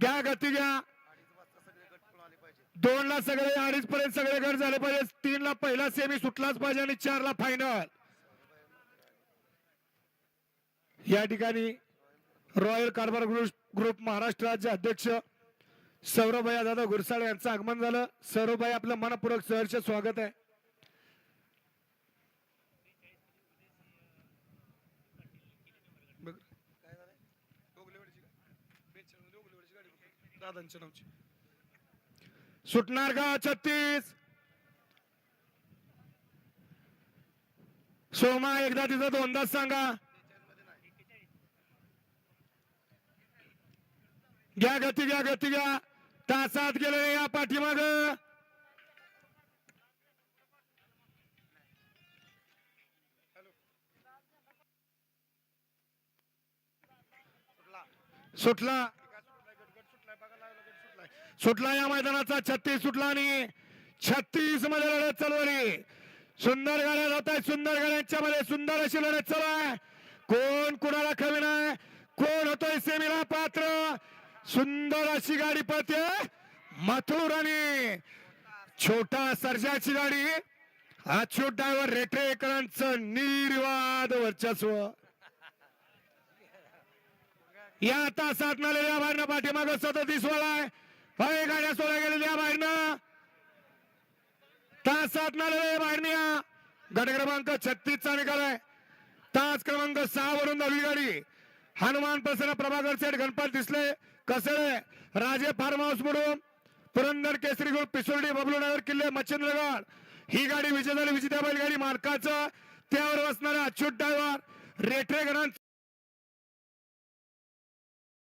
द्या गती घ्या. दोन ला सगळे अडीच पर्यंत सगळे गट झाले पाहिजे. तीन ला पहिला सेमी सुटलाच पाहिजे आणि चार ला फायनल या ठिकाणी रॉयल कारभार ग्रुप ग्रुप महाराष्ट्राचे अध्यक्ष सौरभया दादा गुरसाळे यांचं आगमन झालं. सौरभभाई आपलं मनपूर्वक सहर्ष स्वागत आहे. दादांच्या नावची. सुटणार का छत्तीस. सोमा एकदा तिचा दोनदाच सांगा. घ्या गती घ्या गती घ्या. तासात गेले या पाठीमाग. सुटला. सुटला या मैदानाचा छत्तीस सुटला आणि छत्तीसमध्ये लढत चालवली सुंदर गाड्या जात आहेत सुंदर गाड्यांच्या मध्ये सुंदर अशी लढत चालू आहे. कोण कुणाला कमी नाही कोण होतोय सेमीला पात्र? सुंदर अशी गाडी पळते मथुर आणि छोटा सर्जाची गाडी. अच्युत ड्रायव्हर रेटरेकरांचं निर्वाद वर्चस्व. या तासात नलेल्या बाहेरनं पाठीमाग सदतीस दिसवालाय फळे गाड्या सोडल्या गेलेल्या बाहेरनं तासात नलेल्या बाहेरनं या. गट क्रमांक छत्तीस चा निकाल आहे. तास क्रमांक सहा वरून दहावी गाडी. हनुमान प्रसन्न प्रभाकर सेठ गणपत दिसले. कसळे राजे फार्म हाऊस म्हणून. पुरंदर केसरी ग्रुप पिसोर्डी बबलू नगर किल्ले मच्छिंद्रगड. ही गाडी विजेता झाली विजेत्या बैलगाडी मार्काचं त्यावर बसणारा अच्युत ड्रायव्हर रेठरेकरांचं